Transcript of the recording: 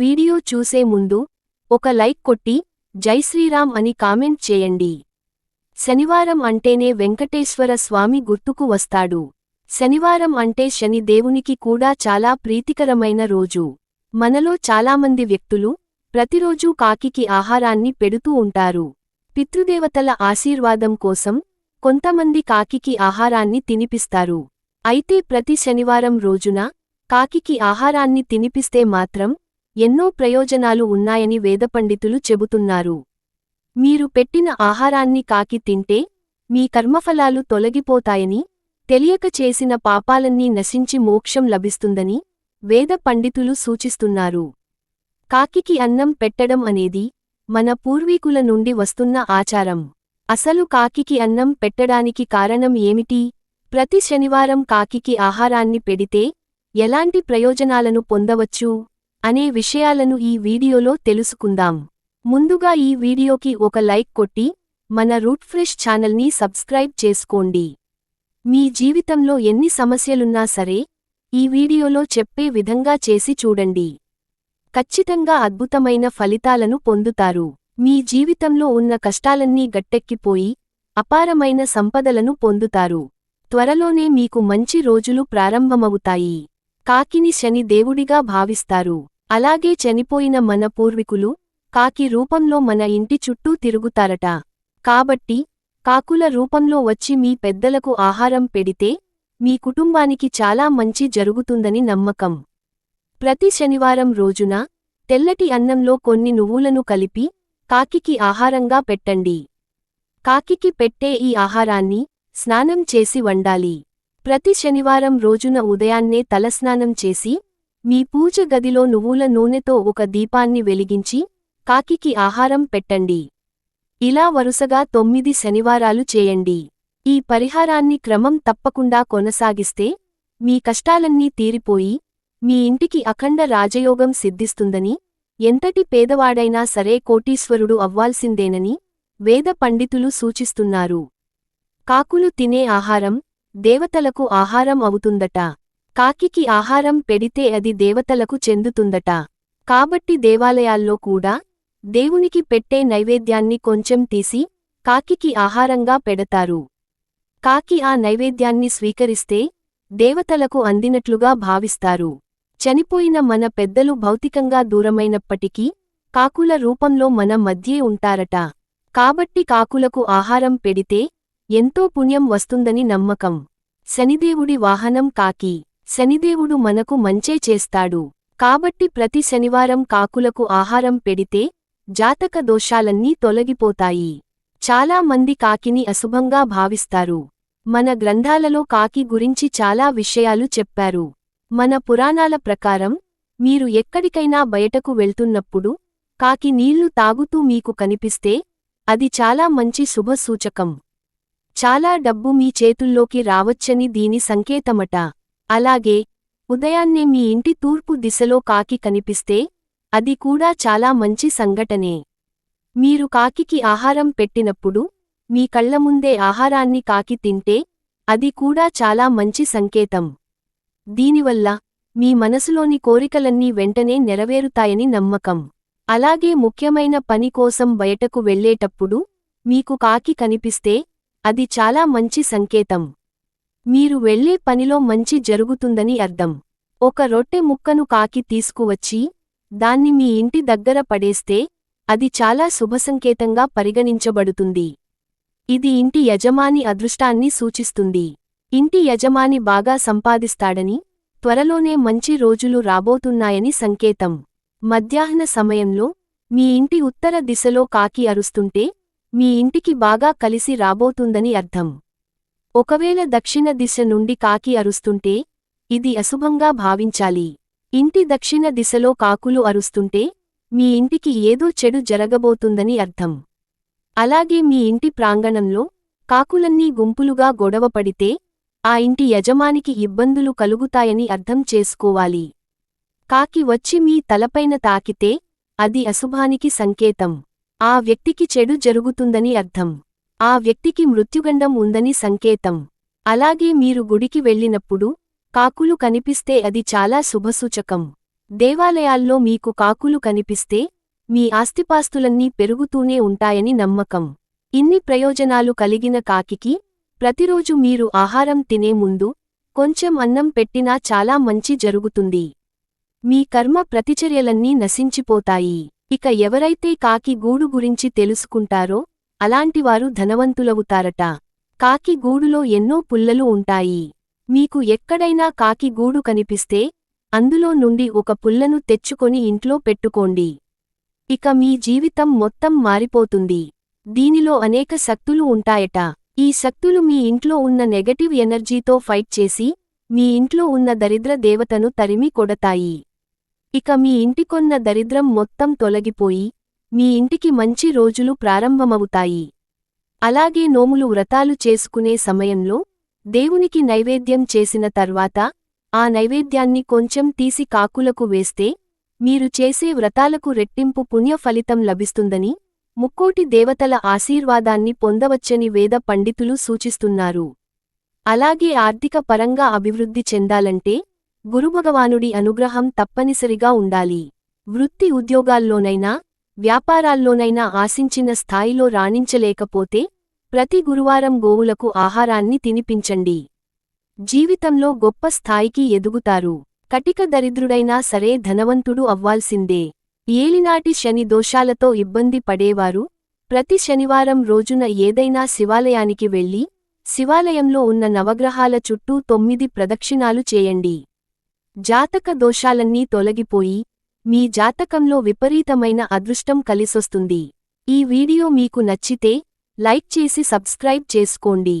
Video చూసే ముందు ఒక లైక్ కొట్టి జై శ్రీరామ్ అని కామెంట్ చేయండి. శనివారం అంటేనే వెంకటేశ్వర స్వామి గుర్తుకు వస్తాడు. శనివారం అంటే శని దేవునికి కూడా చాలా ప్రీతికరమైన రోజు. మనలో చాలామంది వ్యక్తులు ప్రతిరోజూ కాకికి ఆహారాన్ని పెడుతూ ఉంటారు. పితృదేవతల ఆశీర్వాదం కోసం కొంతమంది కాకికి ఆహారాన్ని తినిపిస్తారు. అయితే ప్రతి శనివారం రోజున కాకికి ఆహారాన్ని తినిపిస్తే మాత్రం ఎన్నో ప్రయోజనాలు ఉన్నాయని వేదపండితులు చెబుతున్నారు. మీరు పెట్టిన ఆహారాన్ని కాకి తింటే మీ కర్మఫలాలు తొలగిపోతాయని తెలియక చేసిన పాపాలన్నీ నశించి మోక్షం లభిస్తుందని వేద పండితులు సూచిస్తున్నారు. కాకికి అన్నం పెట్టడం అనేది మన పూర్వీకుల నుండి వస్తున్న ఆచారం. అసలు కాకికి అన్నం పెట్టడానికి కారణం ఏమిటి? ప్రతి శనివారం కాకికి ఆహారాన్ని పెడితే ఎలాంటి ప్రయోజనాలను పొందవచ్చు? అనే విషయాలను ఈ వీడియోలో తెలుసుకుందాం. ముందుగా ఈ వీడియోకి ఒక లైక్ కొట్టి మన రూట్ ఫ్రెష్ ఛానల్ని సబ్స్క్రైబ్ చేసుకోండి. మీ జీవితంలో ఎన్ని సమస్యలున్నా సరే ఈ వీడియోలో చెప్పే విధంగా చేసి చూడండి. ఖచ్చితంగా అద్భుతమైన ఫలితాలను పొందుతారు. మీ జీవితంలో ఉన్న కష్టాలన్నీ గట్టెక్కిపోయి అపారమైన సంపదలను పొందుతారు. త్వరలోనే మీకు మంచి రోజులు ప్రారంభమవుతాయి. కాకిని శని దేవుడిగా భావిస్తారు. అలాగే చనిపోయిన మన పూర్వీకులు కాకి రూపంలో మన ఇంటి చుట్టూ తిరుగుతారట. కాబట్టి కాకుల రూపంలో వచ్చి మీ పెద్దలకు ఆహారం పెడితే మీ కుటుంబానికి చాలా మంచి జరుగుతుందని నమ్మకం. ప్రతి శనివారం రోజున తెల్లటి అన్నంలో కొన్ని నువ్వులను కలిపి కాకికి ఆహారంగా పెట్టండి. కాకికి పెట్టే ఈ ఆహారాన్ని స్నానం చేసి వండాలి. ప్రతి శనివారం రోజున ఉదయాన్నే తలస్నానం చేసి మీ పూజ గదిలో నువ్వుల నూనెతో ఒక దీపాన్ని వెలిగించి కాకికి ఆహారం పెట్టండి. ఇలా వరుసగా తొమ్మిది శనివారాలు చేయండి. ఈ పరిహారాన్ని క్రమం తప్పకుండా కొనసాగిస్తే మీ కష్టాలన్నీ తీరిపోయి మీ ఇంటికి అఖండ రాజయోగం సిద్ధిస్తుందని ఎంతటి పేదవాడైనా సరే కోటీశ్వరుడు అవ్వాల్సిందేనని వేద పండితులు సూచిస్తున్నారు. కాకులు తినే ఆహారం దేవతలకు ఆహారం అవుతుందట. కాకికి ఆహారం పెడితే అది దేవతలకు చెందుతుందట. కాబట్టి దేవాలయాల్లో కూడా దేవునికి పెట్టే నైవేద్యాన్ని కొంచెం తీసి కాకికి ఆహారంగా పెడతారు. కాకి ఆ నైవేద్యాన్ని స్వీకరిస్తే దేవతలకు అందినట్లుగా భావిస్తారు. చనిపోయిన మన పెద్దలు భౌతికంగా దూరమైనప్పటికీ కాకుల రూపంలో మన మధ్యే ఉంటారట. కాబట్టి కాకులకు ఆహారం పెడితే ఎంతో పుణ్యం వస్తుందని నమ్మకం. శనిదేవుడి వాహనం కాకి. శనిదేవుడు మనకు మంచే చేస్తాడు. కాబట్టి ప్రతి శనివారం కాకులకు ఆహారం పెడితే జాతక దోషాలన్నీ తొలగిపోతాయి. చాలా మంది కాకిని అశుభంగా భావిస్తారు. మన గ్రంథాలలో కాకి గురించి చాలా విషయాలు చెప్పారు. మన పురాణాల ప్రకారం మీరు ఎక్కడికైనా బయటకు వెళ్తున్నప్పుడు కాకి నీళ్ళు తాగుతూ మీకు కనిపిస్తే అది చాలా మంచి శుభసూచకం. చాలా డబ్బు మీ చేతుల్లోకి రావచ్చని దీని సంకేతమట. అలాగే ఉదయాన్నే మీ ఇంటి తూర్పు దిశలో కాకి కనిపిస్తే అది కూడా చాలా మంచి సంఘటనే. మీరు కాకికి ఆహారం పెట్టినప్పుడు మీ కళ్ళ ముందే ఆహారాన్ని కాకి తింటే అది కూడా చాలా మంచి సంకేతం. దీనివల్ల మీ మనసులోని కోరికలన్నీ వెంటనే నెరవేరుతాయని నమ్మకం. అలాగే ముఖ్యమైన పని కోసం బయటకు వెళ్ళేటప్పుడు మీకు కాకి కనిపిస్తే అది చాలా మంచి సంకేతం. మీరు వెళ్ళే పనిలో మంచి జరుగుతుందని అర్థం. ఒక రొట్టె ముక్కను కాకి తీసుకువచ్చి దాన్ని మీ ఇంటి దగ్గర పడేస్తే అది చాలా శుభసంకేతంగా పరిగణించబడుతుంది. ఇది ఇంటి యజమాని అదృష్టాన్ని సూచిస్తుంది. ఇంటి యజమాని బాగా సంపాదిస్తాడని త్వరలోనే మంచి రోజులు రాబోతున్నాయని సంకేతం. మధ్యాహ్న సమయంలో మీ ఇంటి ఉత్తర దిశలో కాకి అరుస్తుంటే మీ ఇంటికి బాగా కలిసి రాబోతుందని అర్థం. ఒకవేళ దక్షిణ దిశ నుండి కాకి అరుస్తుంటే ఇది అశుభంగా భావించాలి. ఇంటి దక్షిణ దిశలో కాకులు అరుస్తుంటే మీ ఇంటికి ఏదో చెడు జరగబోతుందని అర్థం. అలాగే మీ ఇంటి ప్రాంగణంలో కాకులన్నీ గుంపులుగా గొడవపడితే ఆ ఇంటి యజమానికి ఇబ్బందులు కలుగుతాయని అర్థం చేసుకోవాలి. కాకి వచ్చి మీ తలపైన తాకితే అది అశుభానికి సంకేతం. ఆ వ్యక్తికి చెడు జరుగుతుందని అర్థం. ఆ వ్యక్తికి మృత్యుగండం ఉందని సంకేతం. అలాగే మీరు గుడికి వెళ్ళినప్పుడు కాకులు కనిపిస్తే అది చాలా శుభసూచకం. దేవాలయాల్లో మీకు కాకులు కనిపిస్తే మీ ఆస్తిపాస్తులన్నీ పెరుగుతూనే ఉంటాయని నమ్మకం. ఇన్ని ప్రయోజనాలు కలిగిన కాకికి ప్రతిరోజు మీరు ఆహారం తినే ముందు కొంచెం అన్నం పెట్టినా చాలా మంచి జరుగుతుంది. మీ కర్మ ప్రతిచర్యలన్నీ నశించిపోతాయి. ఇక ఎవరైతే కాకి గూడు గురించి తెలుసుకుంటారో అలాంటివారు ధనవంతులవుతారట. కాకి గూడులో ఎన్నో పుల్లలు ఉంటాయి. మీకు ఎక్కడైనా కాకి గూడు కనిపిస్తే అందులో నుండి ఒక పుల్లను తెచ్చుకొని ఇంట్లో పెట్టుకోండి. ఇక మీ జీవితం మొత్తం మారిపోతుంది. దీనిలో అనేక శక్తులు ఉంటాయట. ఈ శక్తులు మీ ఇంట్లో ఉన్న నెగటివ్ ఎనర్జీతో ఫైట్ చేసి మీ ఇంట్లో ఉన్న దరిద్ర దేవతను తరిమి కొడతాయి. ఇక మీ ఇంటికొన్న దరిద్రం మొత్తం తొలగిపోయి మీ ఇంటికి మంచి రోజులు ప్రారంభమవుతాయి. అలాగే నోములు వ్రతాలు చేసుకునే సమయంలో దేవునికి నైవేద్యం చేసిన తర్వాత ఆ నైవేద్యాన్ని కొంచెం తీసి కాకులకు వేస్తే మీరు చేసే వ్రతాలకు రెట్టింపు పుణ్య ఫలితం లభిస్తుందని ముక్కోటి దేవతల ఆశీర్వాదాన్ని పొందవచ్చని వేద పండితులు సూచిస్తున్నారు. అలాగే ఆర్థిక పరంగా అభివృద్ధి చెందాలంటే గురుభగవానుడి అనుగ్రహం తప్పనిసరిగా ఉండాలి. వృత్తి ఉద్యోగాల్లోనైనా వ్యాపారాల్లోనైనా ఆశించిన స్థాయిలో రాణించలేకపోతే ప్రతి గురువారం గోవులకు ఆహారాన్ని తినిపించండి. జీవితంలో గొప్ప స్థాయికి ఎదుగుతారు. కటిక దరిద్రుడైనా సరే ధనవంతుడు అవ్వాల్సిందే. ఏలినాటి శని దోషాలతో ఇబ్బంది పడేవారు ప్రతి శనివారం రోజున ఏదైనా శివాలయానికి వెళ్ళి శివాలయంలో ఉన్న నవగ్రహాల చుట్టూ తొమ్మిది ప్రదక్షిణాలు చేయండి. జాతక దోషాలన్నీ తొలగిపోయి మీ జాతకంలో విపరీతమైన అదృష్టం కలిసొస్తుంది. ఈ వీడియో మీకు నచ్చితే లైక్ చేసి సబ్స్క్రైబ్ చేసుకోండి.